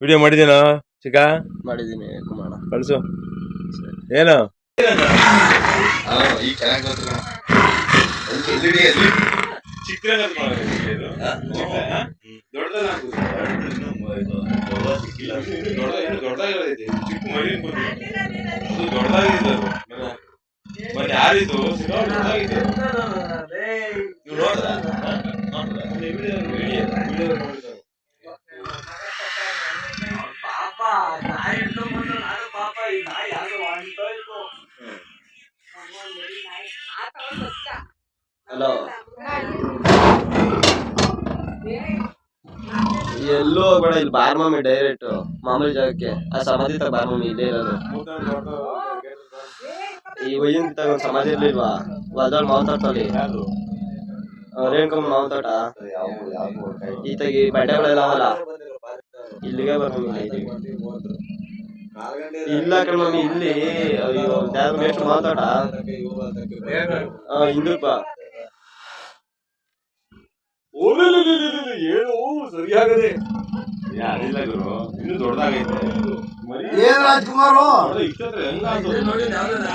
Video ಮಾಡಿದೀನ ಚಿಕ್ಕ? ಮಾಡಿದೀನಿ ಕುಮಾರ. ಕಳಿಸು. ಏನು? ಈಗ ಹಲೋ ಎಲ್ಲೂ ಹೋಗ್ಬೇಡ ಇಲ್ಲಿ ಬಾರ್ಮಮ್ಮಿ ಡೈರೆಕ್ಟ್ ಮಾಮೂಲಿ ಜಾಗಕ್ಕೆ. ಆ ಸಮಾಧಿ ತಗ ಬಾರ್ ಮಮ್ಮಿ ಇಲ್ಲೇ ಇರೋದು. ಈ ಒಯ್ಯಿನ ತಗ ಒಂದ್ ಸಮಾಧಿ ಇರ್ಲಿಲ್ವಾ? ಹೊಲ್ದೊಳ್ ಮಾತಾಡ್ತಾಳಿ ರೇಣುಕಮ್ಮ ಮಾವ್ ತೋಟ ಈತಗಿ ಬಂಡೆಗಳೆಲ್ಲ ಅವಲ್ಲ. ಇಲ್ಲಿಗೆ ಬರ್ ಮಮ್ಮಿ ಇಲ್ಲ ಕಣ್ ಇಲ್ಲಿ ಅಯ್ಯೋ ಯಾರು ಹಿಂದಪ್ಪ ಏನು? ಸರಿಯಾಗದೆ. ಯಾರಿಲ್ಲ ಗುರು ಇನ್ನು ದೊಡ್ಡದಾಗೈತೆ. ಮರಿ. ಏನ್ ರಾಜ್ಕುಮಾರು? ಇಷ್ಟ ನೋಡಿ ಯಾವ್ದದ?